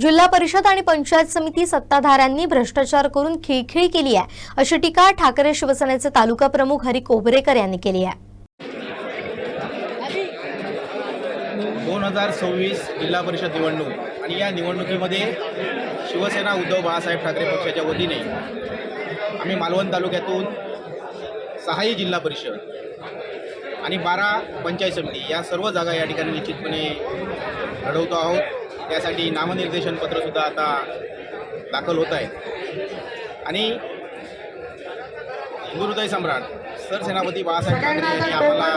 जिल्हा परिषद आणि पंचायत समिती सत्ताधाऱ्यांनी भ्रष्टाचार करून खिळखिळी केली आहे. अशी टीका ठाकरे शिवसेनेचे तालुका प्रमुख हरी कोबरेकर यांनी केली आहे. दोन हजार सव्वीस जिल्हा परिषद निवडणूक आणि या निवडणुकीमध्ये शिवसेना उद्धव बाळासाहेब ठाकरे पक्षाच्या वतीने आम्ही मालवण तालुक्यातून सहाही जिल्हा परिषद आणि बारा पंचायत समिती या सर्व जागा या ठिकाणी निश्चितपणे लढवतो आहोत. त्यासाठी नामनिर्देशन पत्रसुद्धा आता दाखल होत आहे. आणि हिंदुहृदय सम्राट सरसेनापती बाळासाहेब ठाकरे यांनी आम्हाला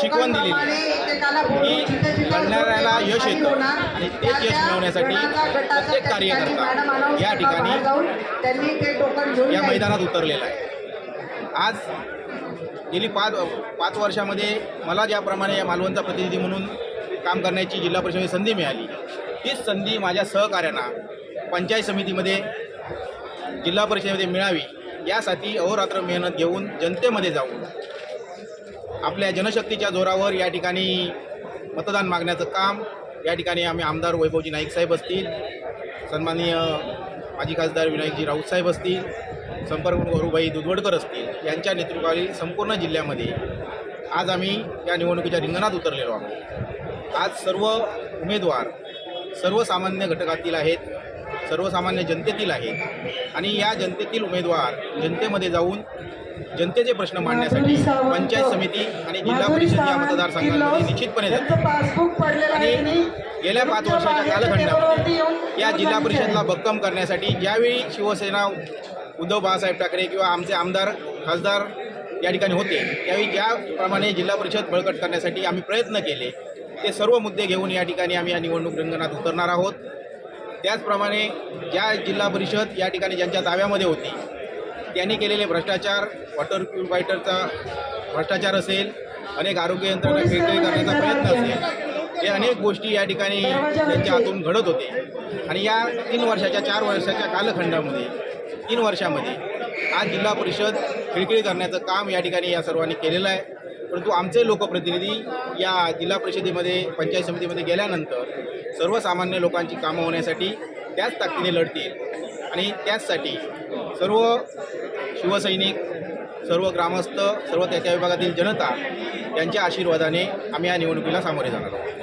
शिकवण एकेकाला की लढणाऱ्याला यश येतं आणि तेच यश मिळवण्यासाठी प्रत्येक कार्यकर्ता या ठिकाणी ते या. मैदानात उतरलेला आहे. आज गेली पाच पाच वर्षामध्ये मला ज्याप्रमाणे या मालवणचा प्रतिनिधी म्हणून काम करण्याची जिल्हा परिषदेची संधी मिळाली. तीच संधी माझ्या सहकाऱ्यांना पंचायत समितीमध्ये जिल्हा परिषदेमध्ये मिळावी यासाठी अहोरात्र मेहनत घेऊन जनतेमध्ये जाऊन आपल्या जनशक्तीच्या जोरावर या ठिकाणी मतदान मागण्याचं काम या ठिकाणी आम्ही आमदार वैभवजी नाईक साहेब असतील सन्माननीय माजी खासदार विनायकजी राऊत साहेब असतील संपर्क गौरवभाई दुधवडकर असतील यांच्या नेतृत्वाखाली संपूर्ण जिल्ह्यामध्ये आज आम्ही या निवडणुकीच्या रिंगणात उतरलेलो आहोत. आज सर्व उमेदवार सर्वसामान्य घटकातील आहेत सर्वसामान्य जनतेतील आहेत आणि या जनतेतील उमेदवार जनतेमध्ये जाऊन जनतेचे प्रश्न मांडण्यासाठी पंचायत समिती आणि जिल्हा परिषद या मतदारसंघामध्ये निश्चितपणे आहे आणि गेल्या पाच वर्षाच्या कालखंडामध्ये या जिल्हा परिषदला भक्कम करण्यासाठी ज्यावेळी शिवसेना उद्धव बाळासाहेब ठाकरे किंवा आमचे आमदार खासदार या ठिकाणी होते त्यावेळी ज्याप्रमाणे जिल्हा परिषद बळकट करण्यासाठी आम्ही प्रयत्न केले ते सर्व मुद्दे घेऊन या ठिकाणी आम्ही या निवडणूक रिंगणात उतरणार आहोत. त्याचप्रमाणे ज्या जिल्हा परिषद या ठिकाणी ज्यांच्या ताब्यामध्ये होती त्यांनी केलेले भ्रष्टाचार वॉटर प्युरिफायटरचा भ्रष्टाचार असेल अनेक आरोग्य यंत्रणा खेळखेळ करण्याचा प्रयत्न असेल हे अनेक गोष्टी या ठिकाणी त्यांच्या हातून घडत होते. आणि या तीन वर्षाच्या चार वर्षाच्या कालखंडामध्ये तीन वर्षामध्ये आज जिल्हा परिषद खिळखिळी करण्याचं काम या ठिकाणी या सर्वांनी केलेलं आहे. परंतु आमचे लोकप्रतिनिधी या जिल्हा परिषदेमध्ये पंचायत समितीमध्ये गेल्यानंतर सर्वसामान्य लोकांची कामं होण्यासाठी त्याच ताकदीने लढतील. आणि त्याचसाठी सर्व शिवसैनिक सर्व ग्रामस्थ सर्व त्या त्या विभागातील जनता यांच्या आशीर्वादाने आम्ही या निवडणुकीला सामोरे जाणार आहोत.